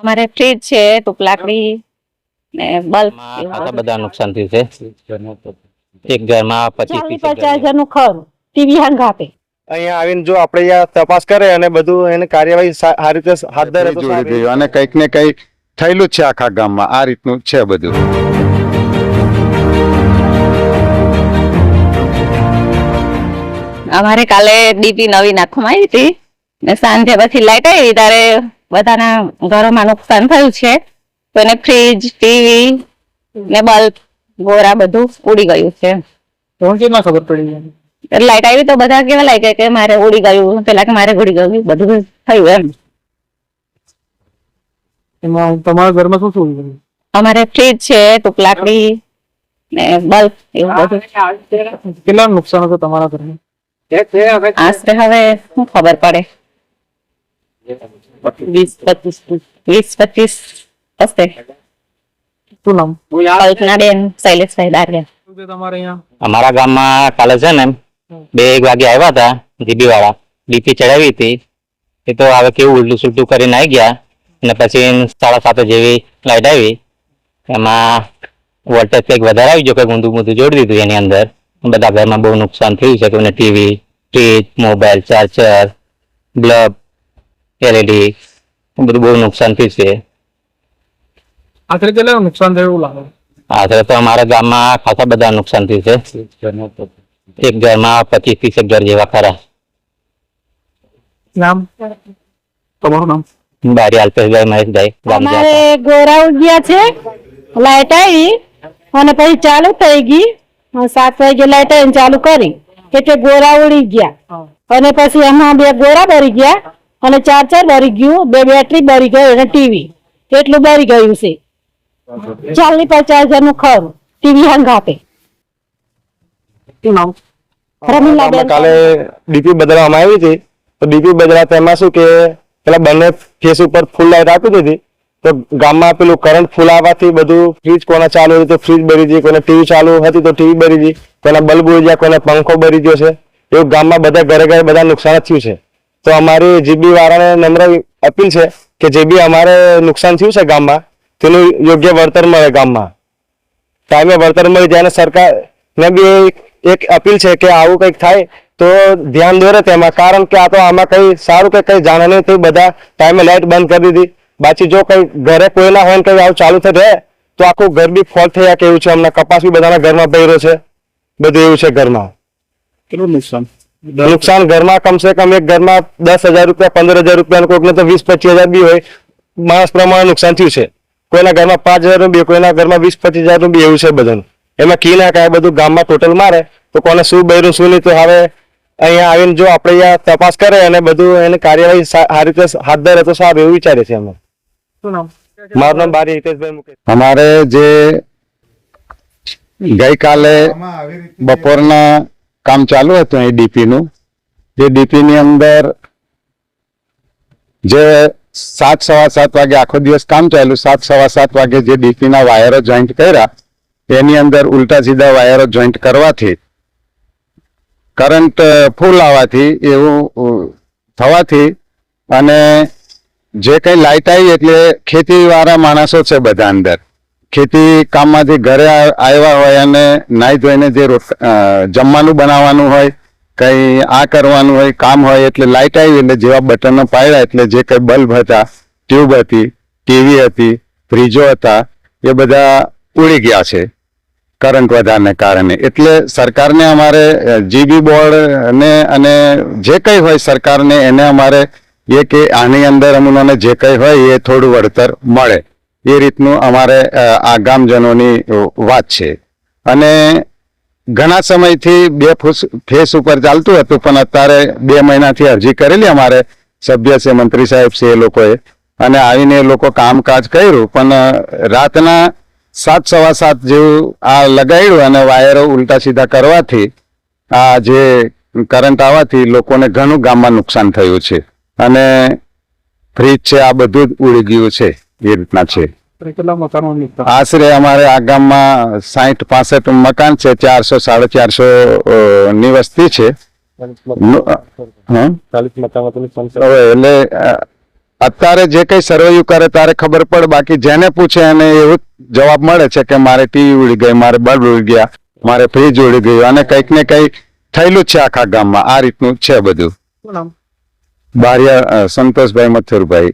અમારે ફ્રીજ છે ટૂંક લાકડી ને બલ્બ આ બધા નુકસાન થયું છે. એક ઘરમાં પચીસ પચાસ હજારનું ખરું ટીવી હંગાતે અહીંયા આવીને જો આપણે તપાસ કરે અને બધું એને કાર્યવાહી સારી રીતે હાથ ધરે તો જોડી સારું. ગયું અને કંઈક ને કંઈક થયેલું છે આખા ગામમાં. આ રીતનું છે બધું. અમારે કાલે ડીપી નવી નાખવામાં આવી હતી ને સાંજે પછી લાઈટ આવી ત્યારે બધાના ઘરોમાં નુકસાન થયું છે. તો એને ફ્રીજ ટીવી ને બલ્બ ગોરા બધું ઉડી ગયું છે. તમને ખબર પડી લાઈટ આવી તો બધા કેવા લાગ્યા કે મારે ઉડી ગયું પેલા કે મારે ઉડી ગયું બધું થયું એમ. એમાં તમારા ઘરમાં શું શું અમારે ફ્રીજ છે ટૂંક લાકડી ને બલ્બ એવું બધું. કેટલા નુકસાન હતું તમારા ઘરમાં? આશરે હવે શું ખબર પડે. વીસ પચીસ વીસ પચીસ હશે શું નામ કલ્પના બેન શૈલેષભાઈ દારિયા અમારા ગામમાં કાલે છે ને બે એક વાગે આવ્યા હતા જીબી વાળા ડીપી ચડાવી હતી. એ તો હવે કેવું ઉલટું સુલટું કરીને આવી ગયા. અને પછી સાડા સાત જેવી લાઈટ આવી. એમાં વોલ્ટેજ કંઈક વધારે આવી ગયો કંઈક ઊંધું ઊંધું જોડી દીધું એની અંદર. બધા ઘરમાં બહુ નુકસાન થયું છે કે TV fridge mobile charger bulb LED બધું બહુ નુકસાન થયું છે. આખરે કેટલા નુકસાન થયું એવું લાગે? આશરે તો અમારા ગામમાં ખાસા બધા નુકસાન થયું છે. એક ઘરમાં પચીસ ત્રીસ ઘર જેવા ખરા. નામ? તમારું નામ? બારી અલ્પેશભાઈ મહેશભાઈ અમારે ગોરા ગયા છે લાઈટ આવી અને પછી ચાલુ થઈ ગઈ. સાત વાગે લાઈટ આવીને ચાલુ કરી. એટલે ગોરા ઉડી ગયા અને પછી એમાં બે ગોરા ભરી ગયા. અને ચાર ચાર બરી ગયું બે બેટરી બરી ગયું અને ટીવી એટલું બરી ગયું છે. ચાલીસ પચાસ હજારનું ખરું. ટીવી હંગાતે શું કાલે ડીપી બદલવામાં આવી હતી. તો ડીપી બદલાતા એમાં શું કે પેલા બંને ફેસ ઉપર ફૂલ લાઈટ આપી દીધી. તો ગામમાં પેલું કરંટ ફૂલ આવવાથી બધું ફ્રીજ કોના ચાલુ હતી તો ફ્રીજ બરી ગઈ ટીવી ચાલુ હતી તો ટીવી બરી ગઈ. કોઈના બલ્બ ઉડી ગયા કોને પંખો બરી ગયો છે. એવું ગામમાં બધા ઘરે ઘરે બધા નુકસાન જ થયું છે. તો અમારી જીબી વાળાને નમ્ર અપીલ છે કે જે બી અમારે નુકસાન થયું છે ગામમાં, તેનું યોગ્ય વળતર મળે ગામમાં. ટાઈમે વળતર મળી જાય અને સરકાર બી એક- અપીલ છે કે આવું કંઈક થાય તો ધ્યાન દોરે તેમાં. કારણ કે આ તો આમાં કંઈ સારું કે કંઈ જાણે નહીં થયું બધા ટાઈમે લાઇટ બંધ કરી દીધી. બાકી જો કંઈ ઘરે કોઈ ના હોય ને કંઈ આવું ચાલુ થઈ રહે તો આખું ઘર બી ફોલ્ટ થયા કેવું છે. હમણાં કપાસ બી બધાના ઘરમાં પહેર્યો છે. બધું એવું છે ઘરમાં. કેટલું નુકસાન? નુકસાન ઘરમાં કમસે કમ એક ઘરમાં દસ હજાર રૂપિયા પંદર હજાર રૂપિયા કોઈકને તો વીસ પચીસ હજાર બી હોય. માણસ પ્રમાણે નુકસાન થયું છે. કોઈના ઘરમાં પાંચ હજારનું બી કોઈના ઘરમાં વીસ પચીસ હજારનું બી એવું છે બધાનું. એમાં કી ના કાંઈ બધું ગામમાં ટોટલ મારે. તો કોને શું બહેરું શું નહીં તો હવે અહીંયા આવીને જો આપણે અહીંયા તપાસ કરે અને બધું એની કાર્યવાહી સારી રીતે હાથ ધરે તો સારું એવું વિચારે છે અમે મારું નામ બારી હિતેશભાઈ મુકેશ. અમારે જે ગઈકાલે બપોરના કામ ચાલુ હતું અહીં ડીપીનું જે ડીપીની અંદર જે સાત સવા સાત વાગે આખો દિવસ કામ ચાલ્યું, સાત સવા સાત વાગે જે ડીપીના વાયરો જોઈન્ટ કર્યા, એની અંદર ઉલટા સીધા વાયરો જોઈન્ટ કરવાથી કરંટ ફૂલ આવવાથી એવું થવાથી અને જે કંઈ લાઇટ આવી એટલે ખેતીવાળા માણસો છે બધા અંદર. ખેતી કામમાંથી ઘરે આવ્યા હોય અને નાહી ધોઈને જે જમવાનું બનાવવાનું હોય, કંઈ આ કરવાનું હોય, કામ હોય, એટલે લાઇટ આવી એટલે જેવા બટનો પાડ્યા એટલે જે કંઈ બલ્બ હતા, ટ્યુબ હતી, ટીવી હતી, ફ્રીજો હતા, એ બધા ઉડી ગયા છે, કરંટ વધારને કારણે. એટલે સરકારને અમારે જીબી બોર્ડ ને અને જે કંઈ હોય સરકારને, એને અમારે એ કે આની અંદર અમને જે કંઈ હોય એ થોડું વળતર મળે. એ રીતનું અમારે આ ગામજનોની વાત છે. અને ઘણા સમયથી બે ફૂસ, ફેસ ઉપર ચાલતું હતું, પણ અત્યારે બે મહિનાથી અરજી કરેલી અમારે સભ્ય છે, મંત્રી સાહેબ છે એ લોકોએ. અને આવીને એ લોકો કામકાજ કર્યું, પણ રાતના સાત, સવા સાત જેવું આ લગાડ્યું અને વાયરો ઉલટા સીધા કરવાથી આ જે કરંટ આવવાથી લોકોને ઘણું ગામમાં નુકસાન થયું છે. અને ફ્રીજ છે, આ બધું જ ઉડી ગયું છે, એ રીતના છે. કેટલા મકાનો આશરે અમારે આ ગામમાં સાહીઠ પાસઠ મકાન છે ચારસો સાડા ચારસો ની વસ્તી છે એટલે અત્યારે જે કઈ સર્વેયું કરે તારે ખબર પડે. બાકી જેને પૂછે એને એવું જવાબ મળે છે કે મારે ટીવી ઉડી ગઈ મારે બલ્બ ઉડી ગયા મારે ફ્રીજ ઉડી ગયું અને કંઈક ને કંઈક થયેલું છે આખા ગામમાં. આ રીતનું છે બધું. બારિયા સંતોષભાઈ મથુરભાઈ.